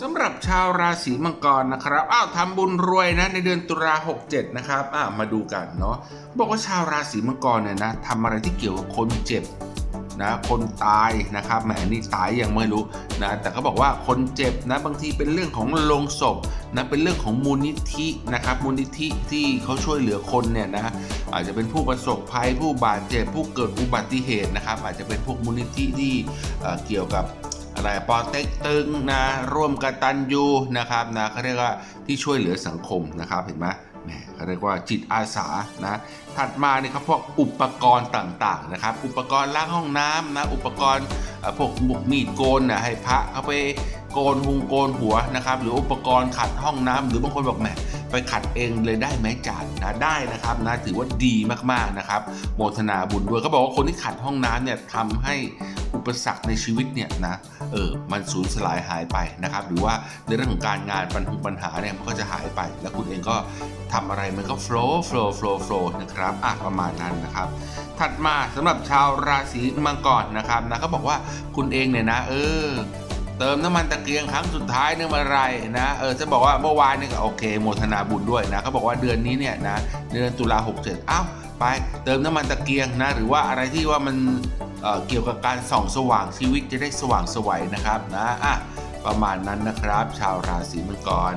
สำหรับชาวราศีมังกรนะครับ อ้าวทำบุญรวยนะในเดือนตุลา67 นะครับอ่ามาดูกันเนาะ บอกว่าชาวราศีมังกรเนี่ยนะทำอะไรที่เกี่ยวกับคนเจ็บนะคนตายนะครับแหมนี่ตายยังไม่รู้นะแต่เขาบอกว่าคนเจ็บนะบางทีเป็นเรื่องของโลงศพนะเป็นเรื่องของมูลนิธินะครับมูลนิธิที่เขาช่วยเหลือคนเนี่ยนะอาจจะเป็นผู้ประสบภัยผู้บาดเจ็บผู้เกิดอุบัติเหตุนะครับอาจจะเป็นพวกมูลนิธิที่เกี่ยวกับ อะไรปอเต็กตึงนะร่วมกตันยูนะครับนะเขาเรียกว่าที่ช่วยเหลือสังคมนะครับเห็นไหมแหมเขาเรียกว่าจิตอาสานะถัดมาเนี่ยครับพวกอุปกรณ์ต่างๆนะครับอุปกรณ์ล้างห้องน้ำนะอุปกรณ์พวกบุกมีดโกนนะให้พระเขาไปโกนหุงโกนหัวนะครับหรืออุปกรณ์ขัดห้องน้ำหรือบางคนบอกแหม ไปขัดเองเลยได้ไหมจานนะได้นะครับนะถือว่าดีมากๆนะครับ โมทนาบุญด้วยเขาบอกว่าคนที่ขัดห้องน้ำเนี่ยทำให้อุปสรรคในชีวิตเนี่ยนะเออมันสูญสลายหายไปนะครับ หรือว่าในเรื่องของการงานปัญหาปัญหาเนี่ยมันก็จะหายไป แล้วคุณเองก็ทำอะไรมันก็ flow flow flow flow นะครับอะประมาณนั้นนะครับ ถัดมาสำหรับชาวราศีมังกรนะครับนะเขาบอกว่าคุณเองเนี่ยนะ เออ เติมน้ำมันตะเกียงครั้งสุดท้ายเนี่ยเมื่อไรนะเออจะบอกว่าเมื่อวานเนี่ยก็โอเคโมทนาบุญด้วยนะเขาบอกว่าเดือนนี้เนี่ยนะเดือนตุลาหกเจ็ดอ้าวไปเติมน้ำมันตะเกียงนะหรือว่าอะไรที่ว่ามันเเกี่ยวกับการส่องสว่างชีวิตจะได้สว่างสวัยนะครับนะอะประมาณนั้นนะครับ ชาวราศีมังกร